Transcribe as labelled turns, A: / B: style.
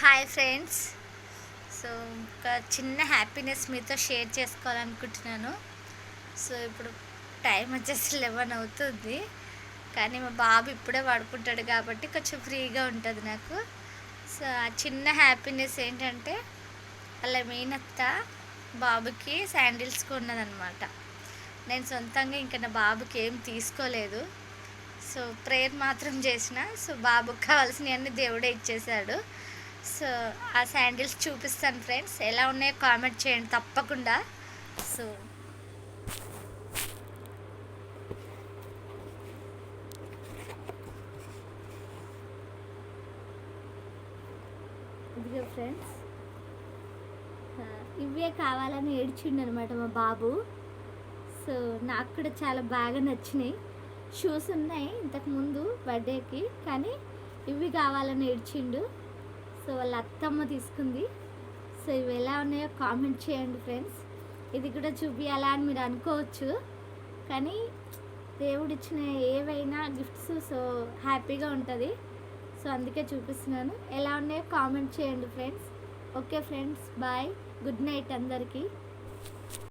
A: Hi friends so ఒక చిన్న happiness మీతో షేర్ చేసుకోవాలనుకుంటున్నాను. సో ఇప్పుడు టైం వచ్చేసి లెవెన్ అవుతుంది. కానీ మా బాబు ఇప్పుడే పడుకుంటాడు కాబట్టి కొంచెం ఫ్రీగా ఉంటుంది నాకు. సో ఆ చిన్న హ్యాపీనెస్ ఏంటంటే అలా మీనత్త బాబుకి శాండిల్స్ కొన్నదనమాట నేను సొంతంగా ఇంకా నా బాబుకి ఏం తీసుకోలేదు. సో ప్రేయర్ మాత్రం చేసిన. సో బాబుకి కావాల్సినవన్నీ దేవుడే ఇచ్చేశాడు. సో ఆ శాండిల్స్ చూపిస్తాను ఫ్రెండ్స్. ఎలా ఉన్నాయో కామెంట్ చేయండి తప్పకుండా. సో ఇదిగో ఫ్రెండ్స్ ఇవే కావాలని ఏడ్చిండు అనమాట మా బాబు. సో నాకు కూడా చాలా బాగా నచ్చినాయి. షూస్ ఉన్నాయి ఇంతకుముందు బర్త్డేకి కానీ ఇవి కావాలని ఏడ్చిండు. సో వాళ్ళ అత్తమ్మ తీసుకుంది. సో ఇవి ఎలా ఉన్నాయో కామెంట్ చేయండి ఫ్రెండ్స్ ఇది కూడా చూపించాలా అని మీరు అనుకోవచ్చు. కానీ దేవుడు ఇచ్చిన ఏవైనా గిఫ్ట్స్ సో హ్యాపీగా ఉంటుంది. సో అందుకే చూపిస్తున్నాను. ఎలా ఉన్నాయో కామెంట్ చేయండి friends okay friends bye good night అందరికీ.